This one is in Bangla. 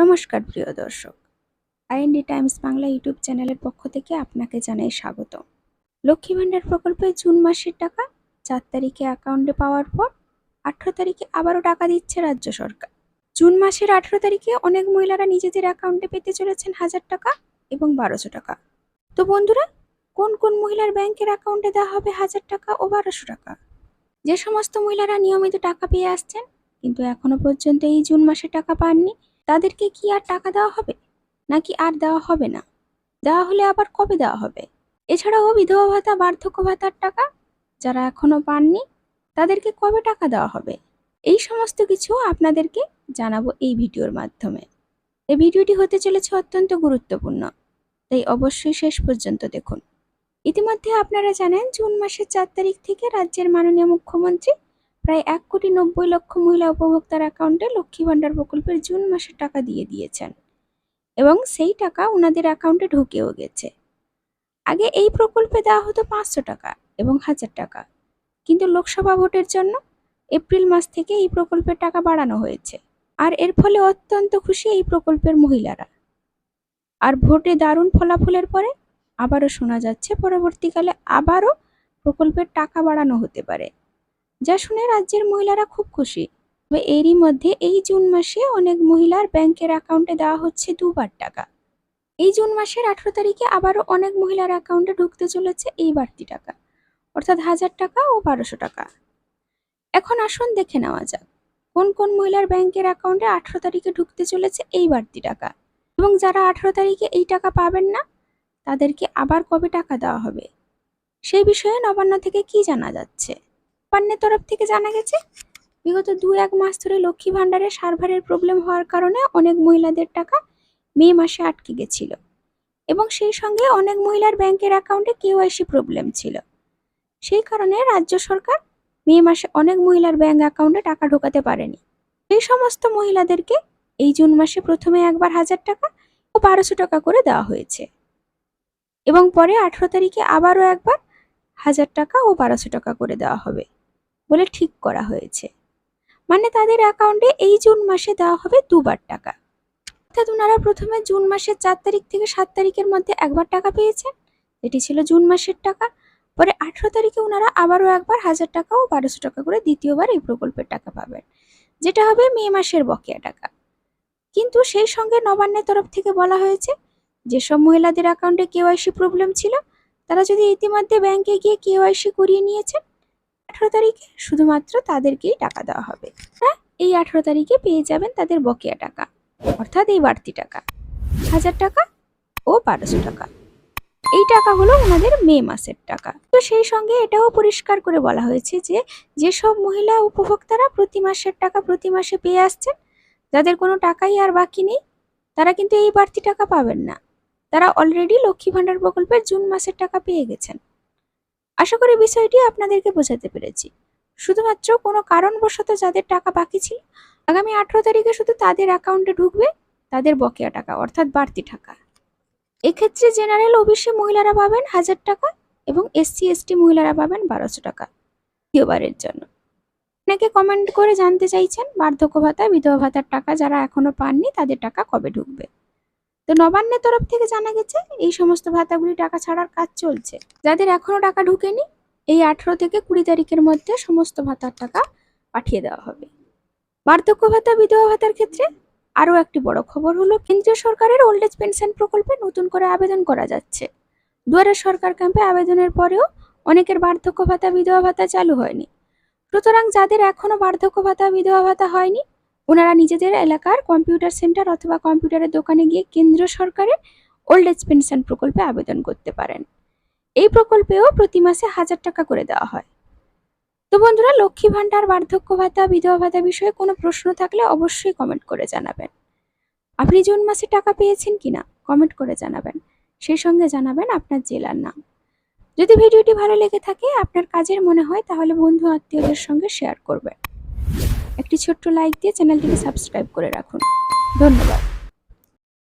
নমস্কার, প্রিয় দর্শক। আইএনডি টাইমস বাংলা ইউটিউব চ্যানেলের পক্ষ থেকে আপনাকে জানাই স্বাগত। লক্ষ্মী ভাণ্ডার প্রকল্পে জুন মাসের টাকা চার তারিখে অ্যাকাউন্টে পাওয়ার পর আঠেরো তারিখে আবারও টাকা দিচ্ছে রাজ্য সরকার। জুন মাসের আঠেরো তারিখে অনেক মহিলারা নিজেদের অ্যাকাউন্টে পেতে চলেছেন হাজার টাকা এবং বারোশো টাকা। তো বন্ধুরা, কোন কোন মহিলার ব্যাংকের অ্যাকাউন্টে দেওয়া হবে হাজার টাকা ও বারোশো টাকা? যে সমস্ত মহিলারা নিয়মিত টাকা পেয়ে আসছেন, কিন্তু এখনও পর্যন্ত এই জুন মাসে টাকা পাননি তাদেরকে কি আর টাকা দেওয়া হবে? নাকি আর দেওয়া হবে না? দেওয়া হলে আবার কবে দেওয়া হবে? এছাড়াও বিধবা ভাতা, বার্ধক্য ভাতার টাকা যারা এখনও পাননি, তাদেরকে কবে টাকা দেওয়া হবে? এই সমস্ত কিছু আপনাদেরকে জানাব এই ভিডিওর মাধ্যমে। এই ভিডিওটি হতে চলেছে অত্যন্ত গুরুত্বপূর্ণ, তাই অবশ্যই শেষ পর্যন্ত দেখুন। ইতিমধ্যে আপনারা জানেন, জুন মাসের চার তারিখ থেকে রাজ্যের মাননীয় মুখ্যমন্ত্রী প্রায় এক কোটি নব্বই লক্ষ মহিলা উপভোক্তার অ্যাকাউন্টে লক্ষ্মী ভাণ্ডার প্রকল্পের জুন মাসের টাকা দিয়ে দিয়েছেন। এবং সেই টাকা ওনাদের অ্যাকাউন্টে ঢুকেও গেছে। আগে এই প্রকল্পে দেওয়া হতো পাঁচশো টাকা এবং হাজার টাকা। কিন্তু লোকসভা ভোটের জন্য এপ্রিল মাস থেকে এই প্রকল্পের টাকা বাড়ানো হয়েছে। আর এর ফলে অত্যন্ত খুশি এই প্রকল্পের মহিলারা। আর ভোটে দারুণ ফলাফলের পরে আবারও শোনা যাচ্ছে পরবর্তীকালে আবারও প্রকল্পের টাকা বাড়ানো হতে পারে। যা শুনে রাজ্যের মহিলারা খুব খুশি। তবে এরই মধ্যে এই জুন মাসে অনেক মহিলার ব্যাংকের অ্যাকাউন্টে দেওয়া হচ্ছে দুবার টাকা। এই জুন মাসের আঠেরো তারিখে আবারও অনেক মহিলার অ্যাকাউন্টে ঢুকতে চলেছে এই বাড়তি টাকা, অর্থাৎ হাজার টাকা ও বারোশো টাকা। এখন আসুন দেখে নেওয়া যাক, কোন কোন মহিলার ব্যাংকের অ্যাকাউন্টে আঠেরো তারিখে ঢুকতে চলেছে এই বাড়তি টাকা? এবং যারা আঠেরো তারিখে এই টাকা পাবেন না, তাদেরকে আবার কবে টাকা দেওয়া হবে? সেই বিষয়ে নবান্ন থেকে কি জানা যাচ্ছে? নবান্নের তরফ থেকে জানা গেছে, বিগত দু এক মাস ধরে লক্ষ্মী ভাণ্ডারের সার্ভারের প্রবলেম হওয়ার কারণে অনেক মহিলাদের টাকা মে মাসে আটকে গেছিল এবং সেই সঙ্গে অনেক মহিলার ব্যাংকের অ্যাকাউন্টে কেওয়াইসি প্রবলেম ছিল। সেই কারণে রাজ্য সরকার মে মাসে অনেক মহিলার ব্যাংক অ্যাকাউন্টে টাকা ঢোকাতে পারেনি। সেই সমস্ত মহিলাদেরকে এই জুন মাসে প্রথমে একবার হাজার টাকা ও বারোশো টাকা করে দেওয়া হয়েছে এবং পরে আঠেরো তারিখে আবারও একবার হাজার টাকা ও বারোশো টাকা করে দেওয়া হবে। বলে ঠিক করা হয়েছে। মানে তাদের অ্যাকাউন্টে এই জুন মাসে দেওয়া হবে দুবার টাকা। অর্থাৎ ওনারা প্রথমে জুন মাসের চার তারিখ থেকে সাত তারিখের মধ্যে একবার টাকা পেয়েছেন। এটি ছিল জুন মাসের টাকা। পরে আঠেরো তারিখে ওনারা আবারও একবার হাজার টাকা ও বারোশো টাকা করে দ্বিতীয়বার এই প্রকল্পের টাকা পাবেন, যেটা হবে মে মাসের বকেয়া টাকা। কিন্তু সেই সঙ্গে নবান্নের তরফ থেকে বলা হয়েছে, যেসব মহিলাদের অ্যাকাউন্টে কেওয়াইসি প্রবলেম ছিল, তারা যদি ইতিমধ্যে ব্যাংকে গিয়ে কেওয়াইসি করিয়ে নিয়েছেন আঠেরো তারিখে শুধুমাত্র তাদেরকেই টাকা দেওয়া হবে। হ্যাঁ এই আঠেরো তারিখে পেয়ে যাবেন তাদের বকেয়া টাকা, অর্থাৎ এই বাড়তি টাকা। হাজার টাকা ও বারোশো টাকা। এই টাকা হলো ওনাদের মে মাসের টাকা। তো সেই সঙ্গে এটাও পরিষ্কার করে বলা হয়েছে যে, যেসব মহিলা উপভোক্তারা প্রতি মাসের টাকা প্রতি মাসে পেয়ে আসছেন, যাদের কোনো টাকাই আর বাকি নেই, তারা কিন্তু এই বাড়তি টাকা পাবেন না। তারা অলরেডি লক্ষ্মী ভাণ্ডার প্রকল্পের জুন মাসের টাকা পেয়ে গেছেন। আশা করি বিষয়টি আপনাদেরকে বোঝাতে পেরেছি। শুধুমাত্র কোনো কারণবশত যাদের টাকা বাকি ছিল, আগামী আঠেরো তারিখে শুধু তাদের অ্যাকাউন্টে ঢুকবে তাদের বকেয়া টাকা, অর্থাৎ বাড়তি টাকা। এক্ষেত্রে জেনারেল ওবিসি মহিলারা পাবেন হাজার টাকা এবং এসসি, এসটি মহিলারা পাবেন বারোশো টাকা দ্বিতীয়বারের জন্য। অনেকে কমেন্ট করে জানতে চাইছেন, বার্ধক্য ভাতা, বিধবা ভাতার টাকা যারা এখনও পাননি তাদের টাকা কবে ঢুকবে? তো নবান্নের তরফ থেকে জানা গেছে এই সমস্ত ভাতাগুলি টাকা ছাড়ার কাজ চলছে। যাদের এখনও টাকা ঢুকেনি, এই আঠেরো থেকে কুড়ি তারিখের মধ্যে সমস্ত ভাতার টাকা পাঠিয়ে দেওয়া হবে। বার্ধক্য ভাতা, বিধবা ভাতার ক্ষেত্রে আরও একটি বড় খবর হলো, কেন্দ্রীয় সরকারের ওল্ড এজ পেনশন প্রকল্পে নতুন করে আবেদন করা যাচ্ছে। দুয়ারে সরকার ক্যাম্পে আবেদনের পরেও অনেকের বার্ধক্য ভাতা, বিধবা ভাতা চালু হয়নি। সুতরাং যাদের এখনও বার্ধক্য ভাতা, বিধবা ভাতা হয়নি ওনারা নিজেদের এলাকার কম্পিউটার সেন্টার অথবা কম্পিউটারের দোকানে গিয়ে কেন্দ্র সরকারের ওল্ড এজ পেনশন প্রকল্পে আবেদন করতে পারেন। এই প্রকল্পেও প্রতি মাসে হাজার টাকা করে দেওয়া হয়। তো বন্ধুরা, লক্ষ্মী ভাণ্ডার, বার্ধক্য ভাতা, বিধবা ভাতা বিষয়ে কোনো প্রশ্ন থাকলে অবশ্যই কমেন্ট করে জানাবেন। আপনি জুন মাসে টাকা পেয়েছেন কিনা কমেন্ট করে জানাবেন। সেই সঙ্গে জানাবেন আপনার জেলার নাম। যদি ভিডিওটি ভালো লেগে থাকে, আপনার কাজের মনে হয়, তাহলে বন্ধু আত্মীয়দের সঙ্গে শেয়ার করবেন। একটি ছোট্ট লাইক দিয়ে চ্যানেলটিকে সাবস্ক্রাইব করে রাখুন। ধন্যবাদ।